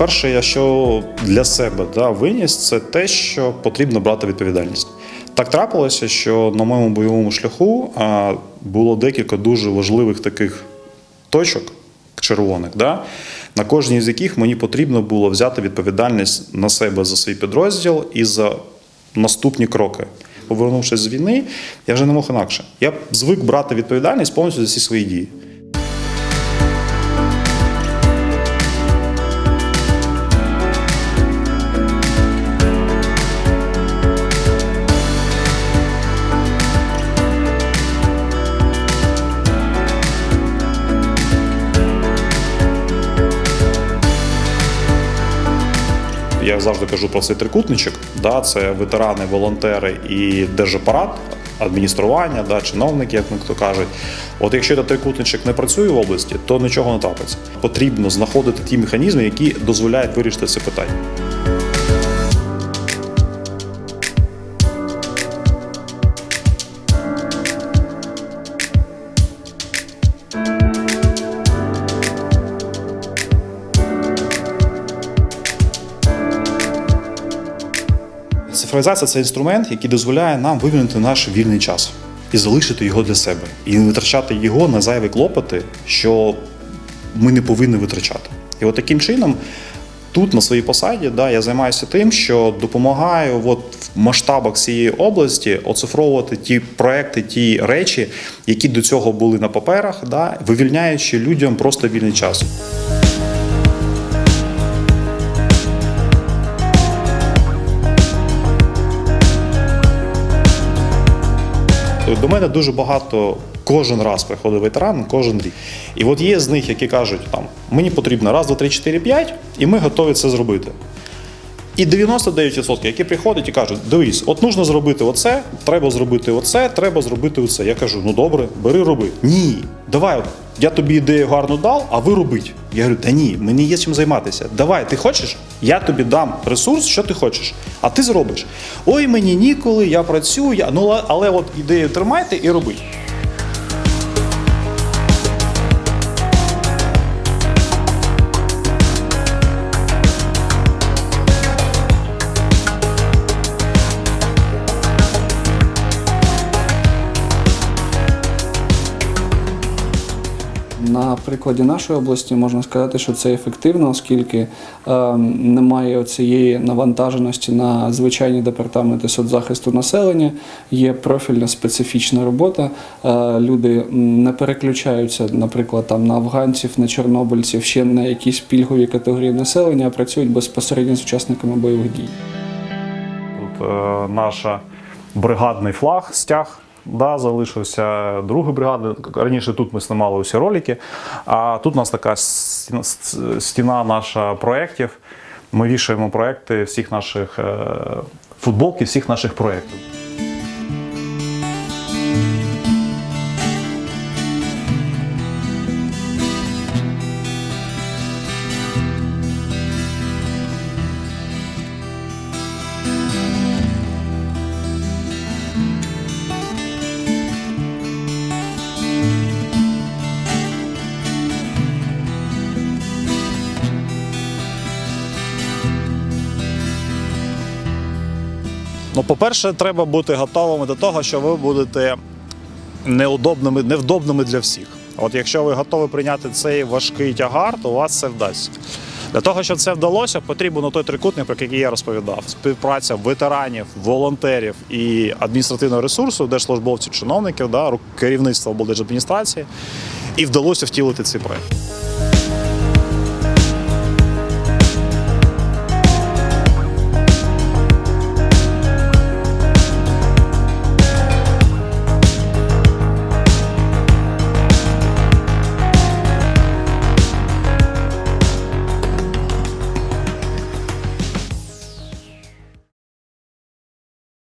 Перше, я що для себе да, виніс, це те, що потрібно брати відповідальність. Так трапилося, що на моєму бойовому шляху а, було декілька дуже важливих таких точок червоних, да, на кожній з яких мені потрібно було взяти відповідальність на себе за свій підрозділ і за наступні кроки. Повернувшись з війни, я вже не мог інакше. Я звик брати відповідальність повністю за всі свої дії. Я завжди кажу про цей трикутничок. Да, це ветерани, волонтери і держапарат, адміністрування, да, чиновники, як то кажуть. От якщо цей трикутничок не працює в області, то нічого не трапиться. Потрібно знаходити ті механізми, які дозволяють вирішити це питання. Цифровізація це інструмент, який дозволяє нам вивільнити наш вільний час і залишити його для себе, і не витрачати його на зайві клопоти, що ми не повинні витрачати. І от таким чином, тут на своїй посаді, да, я займаюся тим, що допомагаю от в масштабах цієї області оцифровувати ті проекти, ті речі, які до цього були на паперах, да, вивільняючи людям просто вільний час. До мене дуже багато кожен раз приходить ветеран, кожен рік. І от є з них, які кажуть, там мені потрібно раз, два, три, чотири, п'ять, і ми готові це зробити. І 99%, які приходять і кажуть, дивись, от нужно зробити оце, треба зробити оце, треба зробити оце. Я кажу, ну добре, бери, роби. Ні, давай, я тобі ідею гарно дав, а ви робіть. Я говорю, та ні, мені є чим займатися. Давай, ти хочеш? Я тобі дам ресурс, що ти хочеш, а ти зробиш. Ой, мені ніколи, я працюю, я... ну але от ідею тримайте і робіть. На прикладі нашої області можна сказати, що це ефективно, оскільки е, немає цієї навантаженості на звичайні департаменти соцзахисту населення, є профільна специфічна робота. Е, люди не переключаються, наприклад, там на афганців, на чорнобильців, ще на якісь пільгові категорії населення, а працюють безпосередньо з учасниками бойових дій. Тут е, наша бригадний флаг, стяг. Да, залишився другої бригади. Раніше тут ми знімали усі ролики. А тут у нас така стіна, наша проєктів. Ми вішаємо проєкти всіх наших е, футболки, всіх наших проєктів. Ну, по-перше, треба бути готовими до того, що ви будете неудобними, невдобними для всіх. От якщо ви готові прийняти цей важкий тягар, то у вас це вдасться. Для того, щоб це вдалося, потрібен той трикутник, про який я розповідав: співпраця ветеранів, волонтерів і адміністративного ресурсу, держслужбовців, чиновників, да, керівництва облдержадміністрації. І вдалося втілити цей проект.